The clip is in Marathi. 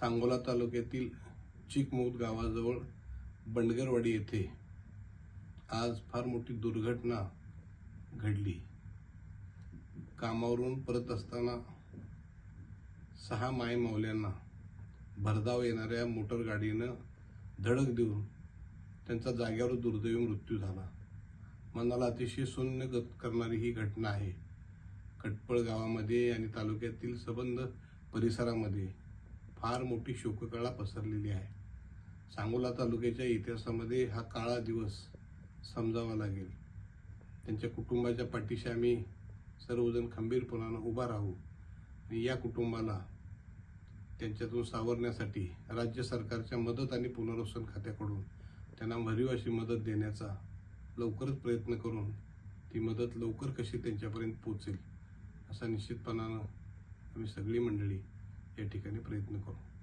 सांगोला तालुक्यातील चिकमौत गावाजवळ बंडगरवाडी येथे आज फार मोठी दुर्घटना घडली. कामावरून परत असताना सहा माय मावल्यांना भरधाव येणाऱ्या मोटर गाडीनं धडक देऊन त्यांचा जाग्यावर दुर्दैवी मृत्यू झाला. मनाला अतिशय शून्य गत करणारी ही घटना आहे. कटपळ गावामध्ये आणि तालुक्यातील सबंध परिसरामध्ये फार मोठी शोककळा पसरलेली आहे. सांगोला तालुक्याच्या इतिहासामध्ये हा काळा दिवस समजावा लागेल. त्यांच्या कुटुंबाच्या पाठीशी आम्ही सर्वजण खंबीरपणानं उभा राहू आणि या कुटुंबाला त्यांच्यातून सावरण्यासाठी राज्य सरकारच्या मदत आणि पुनर्वसन खात्याकडून त्यांना भरीव अशी मदत देण्याचा लवकरच प्रयत्न करून ती मदत लवकर कशी त्यांच्यापर्यंत पोचेल असा निश्चितपणानं आम्ही सगळी मंडळी या ठिकाणी प्रयत्न करू.